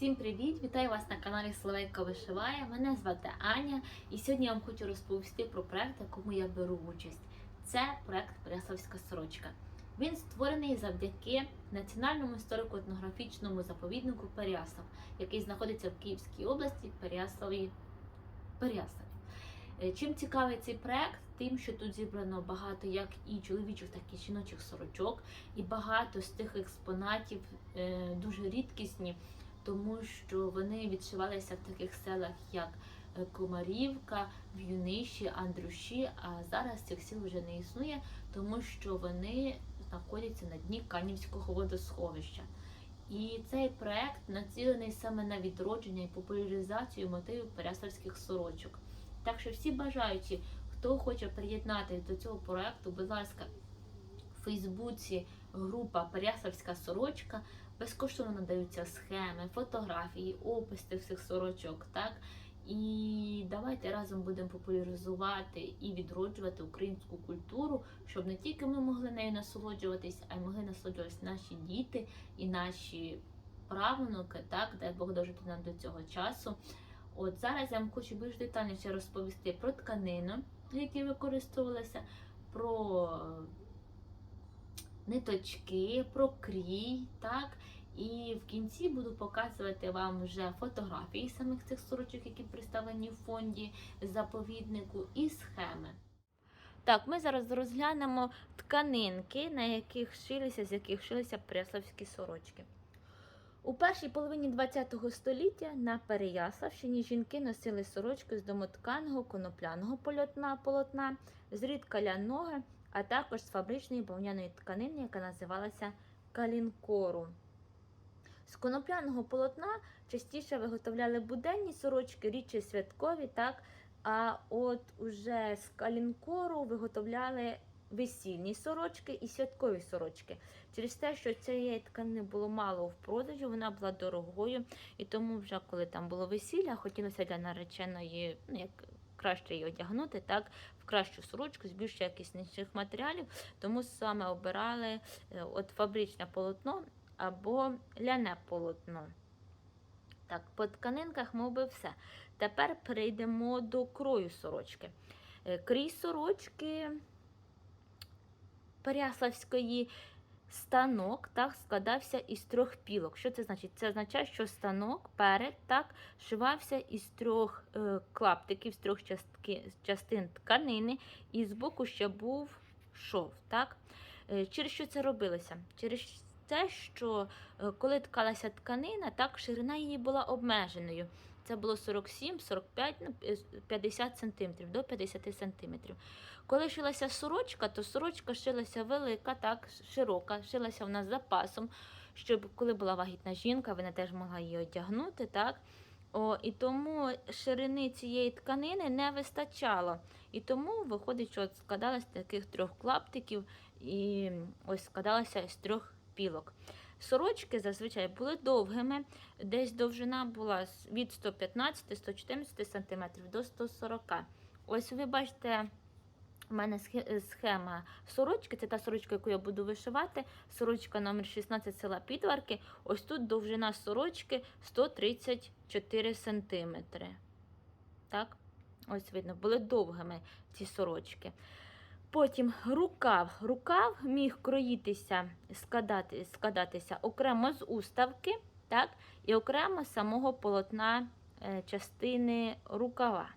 Всім привіт! Вітаю вас на каналі Словейка Вишиває. Мене звати Аня, і сьогодні я вам хочу розповісти про проект, в якому я беру участь. Це проект Переяславська сорочка. Він створений завдяки Національному історико-етнографічному заповіднику Переяслав, який знаходиться в Київській області Переяславі. Переяславі. Е, Чим цікавий цей проект? Тим, що тут зібрано багато як і чоловічих, так і жіночих сорочок, і багато з тих експонатів е, дуже рідкісні, тому що вони відшивалися в таких селах, як е, Комарівка, В'юниші, Андруші. А зараз цих сіл вже не існує, тому що вони знаходяться на дні Канівського водосховища. І цей проект націлений саме на відродження і популяризацію мотивів переяславських сорочок. Так що всі бажаючі, хто хоче приєднатися до цього проекту, будь ласка, в Фейсбуці група Переяславська сорочка безкоштовно надаються схеми, фотографії, описи всіх сорочок. так? І давайте разом будемо популяризувати і відроджувати українську культуру, щоб не тільки ми могли нею насолоджуватись, а й могли насолоджуватись наші діти і наші правнуки, так, дай Бог дожити нам до цього часу. От зараз я вам хочу більш детальніше розповісти про тканину, які використовувалися, про ниточки, про крій, так. І в кінці буду показувати вам вже фотографії самих цих сорочок, які представлені в фонді заповіднику, і схеми. Так, ми зараз розглянемо тканинки, на яких шилися, з яких шилися преславські сорочки. У першій половині ХХ століття на Переяславщині жінки носили сорочки з домотканого конопляного полотна, полотна, з рідка ляного, а також з фабричної бавовняної тканини, яка називалася калінкору. З конопляного полотна частіше виготовляли буденні сорочки, рідше святкові, так? а от уже з калінкору виготовляли весільні сорочки і святкові сорочки. Через те, що цієї тканини було мало в продажі, вона була дорогою, і тому вже коли там було весілля, хотілося для нареченої ну, як краще її одягнути, так, кращу сорочку з більш якісніших матеріалів, тому саме обирали е, от фабричне полотно або ляне полотно. Так, по тканинках мов би все. Тепер перейдемо до крою сорочки. Е, Крій сорочки Переяславської станок так, складався із трьох пілок. Що це значить? Це означає, що станок перед так, шивався із трьох е, клаптиків, з трьох частки, частин тканини, і збоку ще був шов. Так? Е, через що це робилося? Через те, що е, коли ткалася тканина, так ширина її була обмеженою. Це було 47, 45, ну, 50 см, до 50 см. Коли шилася сорочка, то сорочка шилася велика, так, широка, шилася вона з запасом, щоб коли була вагітна жінка, вона теж могла її одягнути. так. О, І тому ширини цієї тканини не вистачало. І тому виходить, що з таких трьох клаптиків і ось складалася з трьох пілок. Сорочки зазвичай були довгими, десь довжина була від 115-114 см до 140 Ось ви бачите, у мене схема сорочки, це та сорочка, яку я буду вишивати. Сорочка номер 16 села Підварки. Ось тут довжина сорочки 134 см. Так, ось видно, були довгими ці сорочки. Потім рукав. Рукав міг кроїтися, складати, складатися окремо з уставки, так, і окремо з самого полотна е, частини рукава.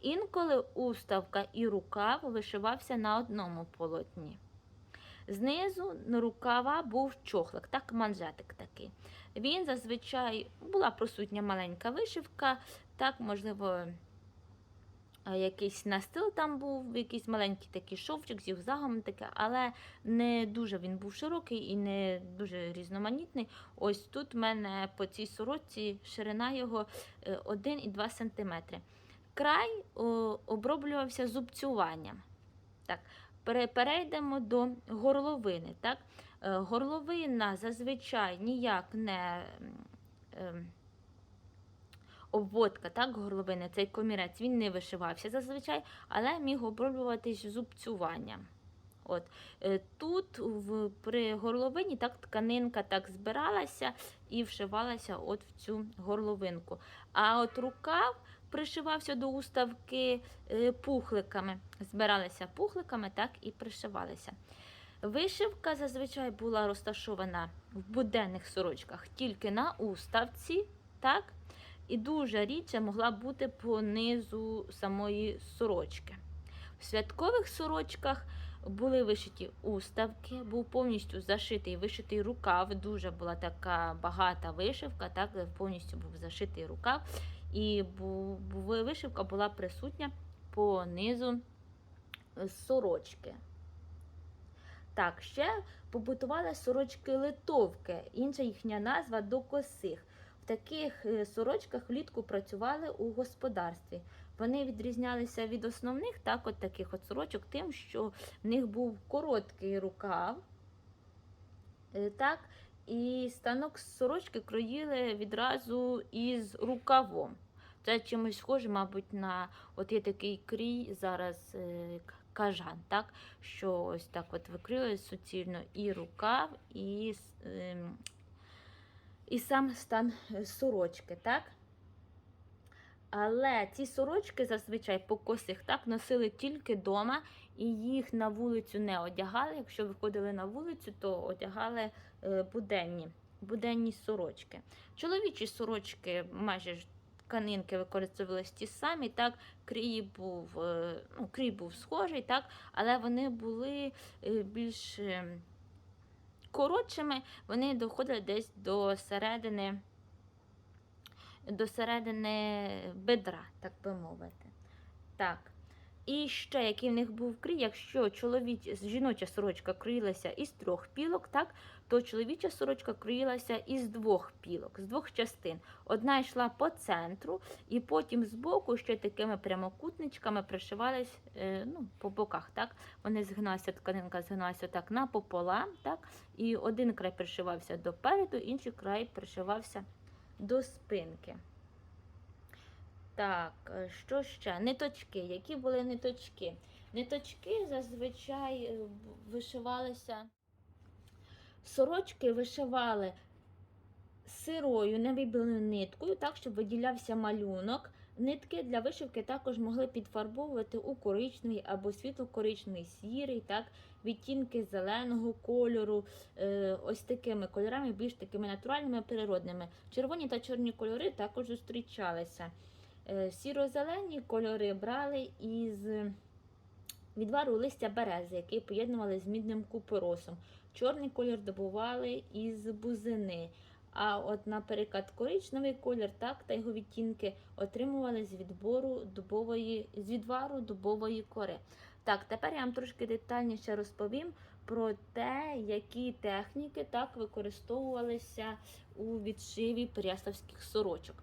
Інколи уставка і рукав вишивався на одному полотні. Знизу на рукава був чохлик, так, манжетик такий. Він зазвичай була присутня маленька вишивка, так, можливо, якийсь настил там був, якийсь маленький такий шовчик, зігзагом таке, але не дуже він був широкий і не дуже різноманітний. Ось тут в мене по цій сорочці ширина його 1,2 см. Край оброблювався зубцюванням. Так, Перейдемо до горловини. Так? Горловина зазвичай ніяк не обводка так, горловини, цей комірець, він не вишивався зазвичай, але міг оброблюватись зубцюванням. От. Е, Тут в, при горловині так тканинка так збиралася і вшивалася от в цю горловинку. А от рукав пришивався до уставки е, пухликами. Збиралися пухликами, так і пришивалися. Вишивка зазвичай була розташована в буденних сорочках тільки на уставці, так? І дуже рідше могла бути по низу самої сорочки. В святкових сорочках були вишиті уставки, був повністю зашитий вишитий рукав. Дуже була така багата вишивка, так повністю був зашитий рукав, і вишивка була присутня по низу сорочки. Так, ще побутували сорочки литовки, інша їхня назва до косих. Таких е, сорочках влітку працювали у господарстві. Вони відрізнялися від основних, так, от таких от сорочок, тим, що в них був короткий рукав. е, Так, і станок сорочки кроїли відразу із рукавом. Це чимось схоже, мабуть, на от є такий крій зараз е, кажан, так? що ось так от викрили суцільно і рукав, і, ем, і сам стан е, сорочки. так? Але ці сорочки зазвичай по косих так носили тільки вдома, і їх на вулицю не одягали. Якщо виходили на вулицю, то одягали е, буденні, буденні сорочки. Чоловічі сорочки майже ж тканинки використовувалися ті самі, так, крій був, е, ну, крій був схожий, так, але вони були більш е, коротшими, вони доходили десь до середини до середини бедра, так би мовити. Так. І ще, який в них був крій, якщо чоловіч, жіноча сорочка крилася із трьох пілок, так, то чоловіча сорочка кроїлася із двох пілок, з двох частин. Одна йшла по центру, і потім збоку ще такими прямокутничками пришивались е, ну, по боках. Так? Вони згиналися, тканинка згиналася так напополам, так? і один край пришивався допереду, інший край пришивався до спинки. Так, е, що ще? Ниточки. Які були ниточки? Ниточки зазвичай е, вишивалися. Сорочки вишивали сирою, невибіленою ниткою, так, щоб виділявся малюнок. Нитки для вишивки також могли підфарбовувати у коричневий або світло-коричневий сірий, так, відтінки зеленого кольору, е, ось такими кольорами, більш такими натуральними, природними. Червоні та чорні кольори також зустрічалися. Е, Сіро-зелені кольори брали із відвару листя берези, який поєднували з мідним купоросом. Чорний колір добували із бузини. А от, наприклад, коричневий колір так, та його відтінки отримували з відбору дубової, з відвару дубової кори. Так, тепер я вам трошки детальніше розповім про те, які техніки так використовувалися у відшиві переяславських сорочок.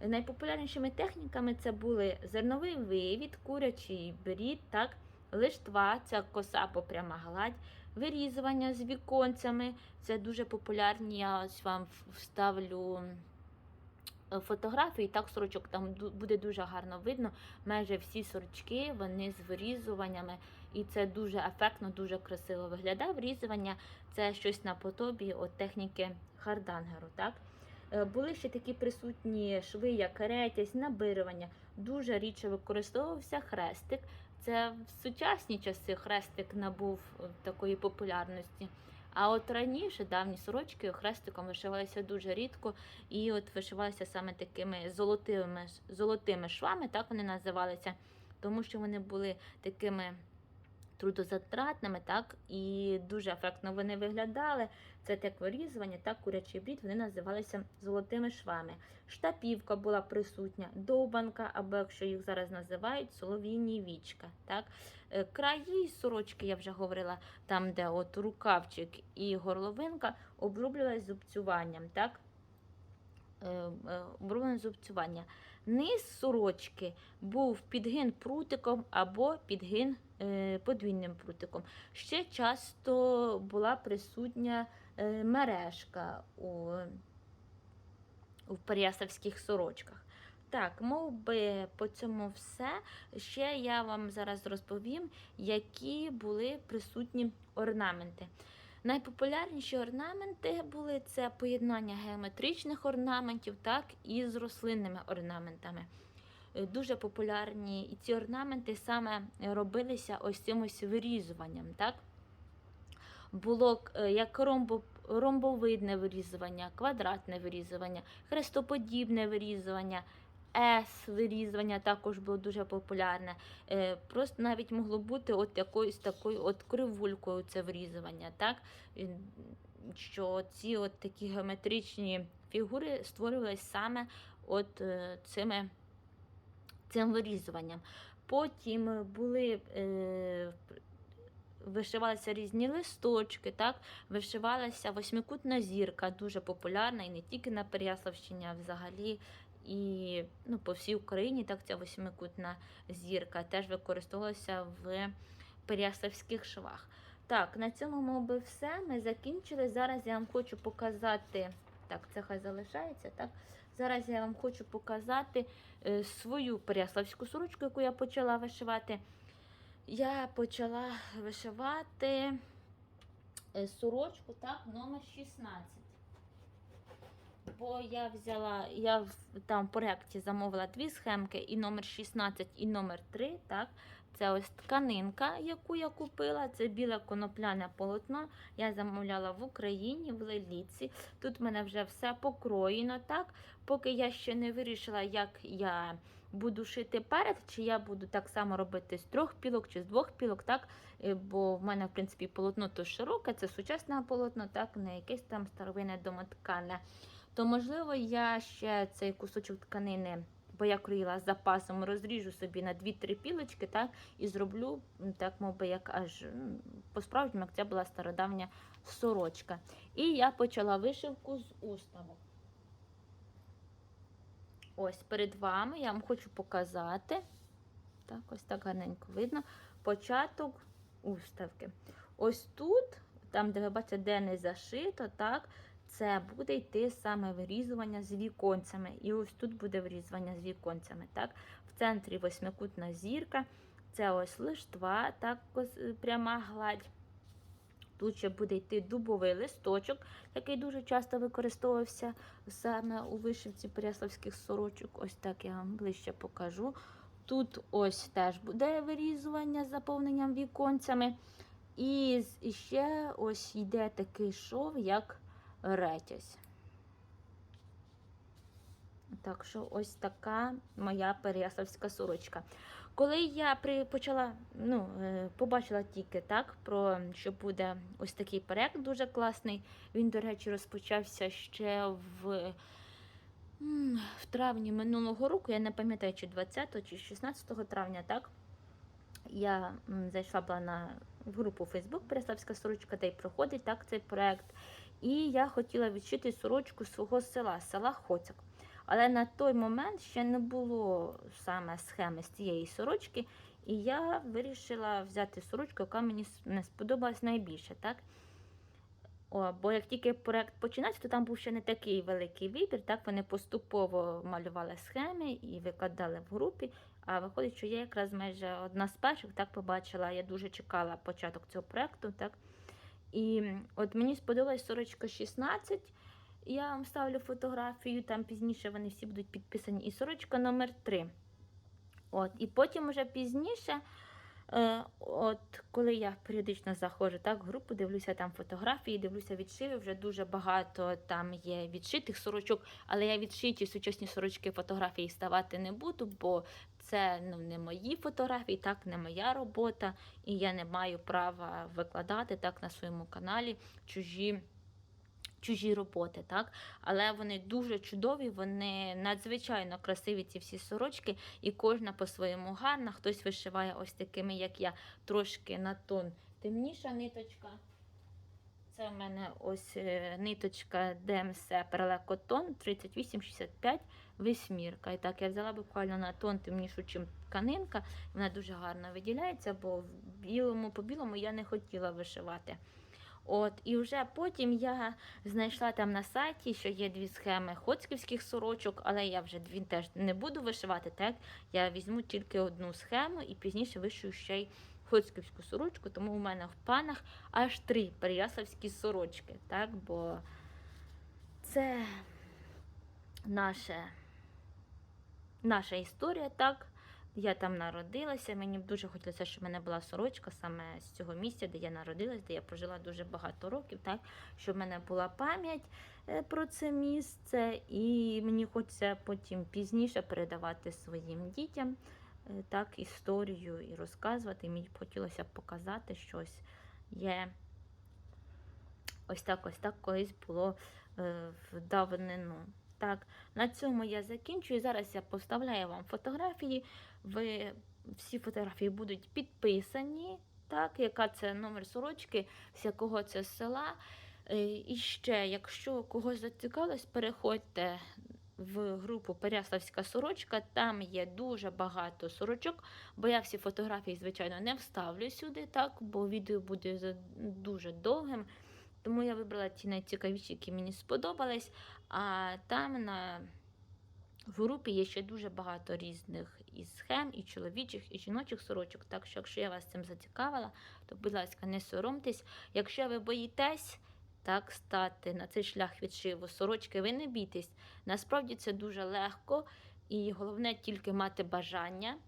Найпопулярнішими техніками це були зерновий вивід, курячий брід, так, лиштва, це коса або пряма гладь, вирізування з віконцями. Це дуже популярні. Я ось вам вставлю фотографії, так, сорочок там буде дуже гарно видно. Майже всі сорочки вони з вирізуваннями, і це дуже ефектно, дуже красиво виглядає. Вирізування це щось наподобі от техніки хардангеру. Так? Е, Були ще такі присутні шви, як ретязь, набирування. Дуже рідше використовувався хрестик. Це в сучасні часи хрестик набув е, такої популярності. А от раніше давні сорочки хрестиком вишивалися дуже рідко, і от вишивалися саме такими золотими, золотими швами, так вони називалися, тому що вони були такими трудозатратними, так, і дуже ефектно вони виглядали. Це так вирізування, так курячий брід, вони називалися золотими швами. Штапівка була присутня, довбанка, або якщо їх зараз називають, солов'їні вічка. Так? Е, Краї сорочки, я вже говорила, там, де от рукавчик і горловинка, оброблювалась зубцюванням. Так? Е, е, зубцювання. Низ сорочки був підгин прутиком або підгин е, подвійним прутиком. Ще часто була присутня е, мережка у, у переяславських сорочках. Так, мов би по цьому все. Ще я вам зараз розповім, які були присутні орнаменти. Найпопулярніші орнаменти були це поєднання геометричних орнаментів, так і з рослинними орнаментами. Е, Дуже популярні і ці орнаменти саме робилися ось цим ось вирізуванням. Так? Було е, як ромбо, ромбовидне вирізування, квадратне вирізування, хрестоподібне вирізування. С вирізування також було дуже популярне. Е, Просто навіть могло бути от якоюсь такою от кривулькою це вирізування, так? Що ці от такі геометричні фігури створювалися саме от е, цими, цим вирізуванням. Потім були. Е, Вишивалися різні листочки, так? вишивалася восьмикутна зірка, дуже популярна і не тільки на Переяславщині, а взагалі і ну, по всій Україні так ця восьмикутна зірка теж використовувалася в переяславських швах. Так, на цьому, мовби, все. Ми закінчили. Зараз я вам хочу показати. Так, це хай залишається. так? Зараз я вам хочу показати е, свою переяславську сорочку, яку я почала вишивати. Я почала вишивати е, сорочку, так, номер 16. Бо я взяла, я в там в проєкті замовила дві схемки, і номер 16, і номер 3. Так? Це ось тканинка, яку я купила. Це біле конопляне полотно. Я замовляла в Україні, в Леліці. Тут в мене вже все покроєно. так? Поки я ще не вирішила, як я буду шити перед, чи я буду так само робити з трьох пілок чи з двох пілок, так? Е, Бо в мене, в принципі, полотно то широке, це сучасне полотно, так, не якесь там старовинне домоткане. То, можливо, я ще цей кусочок тканини, бо я кроїла з запасом, розріжу собі на 2-3 пілочки, так, і зроблю, так, мов би, як аж по-справжньому, як це була стародавня сорочка. І я почала вишивку з уставок. Ось перед вами я вам хочу показати. Так, ось так гарненько видно. Початок уставки. Ось тут, там, де ви бачите, де не зашито, так, це буде йти саме вирізування з віконцями. І ось тут буде вирізування з віконцями. Так? В центрі восьмикутна зірка. Це ось лиштва, так, е, пряма гладь. Тут ще буде йти дубовий листочок, який дуже часто використовувався саме у вишивці переяславських сорочок. Ось так я вам ближче покажу. Тут ось теж буде вирізування з заповненням віконцями. І ще ось йде такий шов, як ретязь. Так що ось така моя переяславська сорочка. Коли я почала, ну, е, побачила тільки так, про що буде ось такий проект дуже класний. Він, до речі, розпочався ще в, в травні минулого року. Я не пам'ятаю, чи 20 чи 16 травня, так? Я зайшла була на в групу Facebook Переславська сорочка, де й проходить так цей проект. І я хотіла відшити сорочку свого села, села Хоцяк. Але на той момент ще не було саме схеми з цієї сорочки, і я вирішила взяти сорочку, яка мені не сподобалась найбільше. Так? О, бо як тільки проект починався, то там був ще не такий великий вибір. Так вони поступово малювали схеми і викладали в групі. А виходить, що я якраз майже одна з перших так побачила. Я дуже чекала початок цього проекту. Так? І от мені сподобалась сорочка 16. Я вам ставлю фотографію, там пізніше вони всі будуть підписані. І сорочка номер 3. От, і потім уже пізніше, е, от коли я періодично заходжу так, в групу, дивлюся там фотографії, дивлюся відшиви, вже дуже багато там є відшитих сорочок, але я відшиті сучасні сорочки фотографії ставати не буду, бо це ну, не мої фотографії, так, не моя робота, і я не маю права викладати так на своєму каналі чужі. Чужі роботи, так? Але вони дуже чудові, вони надзвичайно красиві, ці всі сорочки, і кожна по-своєму гарна. Хтось вишиває ось такими, як я, трошки на тон темніша ниточка. Це в мене ось е, ниточка Perle Cotton 3865 вісьмірка. І так я взяла буквально на тон темнішу, чим тканинка. Вона дуже гарно виділяється, бо в білому по білому я не хотіла вишивати. От, і вже потім я знайшла там на сайті, що є дві схеми хоцьківських сорочок, але я вже дві теж не буду вишивати. Так я візьму тільки одну схему і пізніше вишию ще й хоцьківську сорочку, тому у мене в планах аж три переяславські сорочки, так, бо це наше, наша історія, так. Я там народилася, мені дуже хотілося, щоб в мене була сорочка саме з цього місця, де я народилась, де я прожила дуже багато років, так, щоб в мене була пам'ять е, про це місце, і мені хочеться потім пізніше передавати своїм дітям так, історію і розказувати. Мені хотілося б показати щось є. Ось так, ось так колись було е, в давнину. Так, на цьому я закінчую. Зараз я поставляю вам фотографії. Ви всі фотографії будуть підписані. Так, яка це номер сорочки, з якого це села. Е, І ще, якщо когось зацікавилось, переходьте в групу Перяславська сорочка. Там є дуже багато сорочок, бо я всі фотографії, звичайно, не вставлю сюди, так, бо відео буде дуже довгим. Тому я вибрала ті найцікавіші, які мені сподобались. А там на в групі є ще дуже багато різних і схем, і чоловічих, і жіночих сорочок. Так що, якщо я вас цим зацікавила, то, будь ласка, не соромтесь. Якщо ви боїтесь так стати на цей шлях відшиву сорочки, ви не бійтесь. Насправді це дуже легко, і головне тільки мати бажання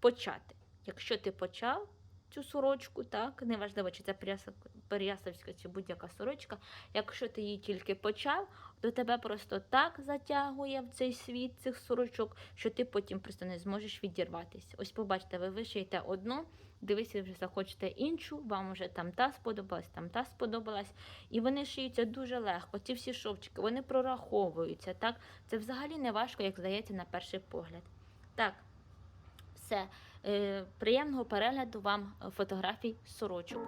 почати. Якщо ти почав цю сорочку, так, неважливо, чи це Переяславська чи будь-яка сорочка, якщо ти її тільки почав, то тебе просто так затягує в цей світ цих сорочок, що ти потім просто не зможеш відірватися. Ось побачите, ви вишиєте одну, дивись, ви вже захочете іншу, вам вже там та сподобалась, там та сподобалась. І вони шиються дуже легко. Ці всі шовчики, вони прораховуються. Так? Це взагалі не важко, як здається, на перший погляд. Так, все. Е, приємного перегляду вам е, фотографій сорочок.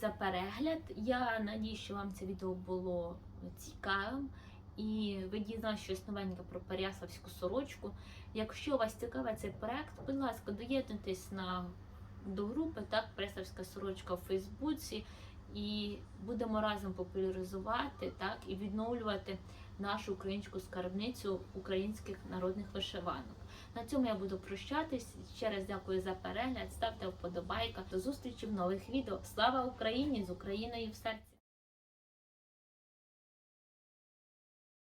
За перегляд. Я надію, що вам це відео було цікавим. І ви дізналися щось новеньке про Переяславську сорочку. Якщо вас цікавить цей проект, будь ласка, доєднуйтесь на до групи так, Переяславська сорочка в Фейсбуці, і будемо разом популяризувати так і відновлювати нашу українську скарбницю українських народних вишиванок. На цьому я буду прощатись. Ще раз дякую за перегляд. Ставте вподобайка. До зустрічі в нових відео. Слава Україні з Україною в серці!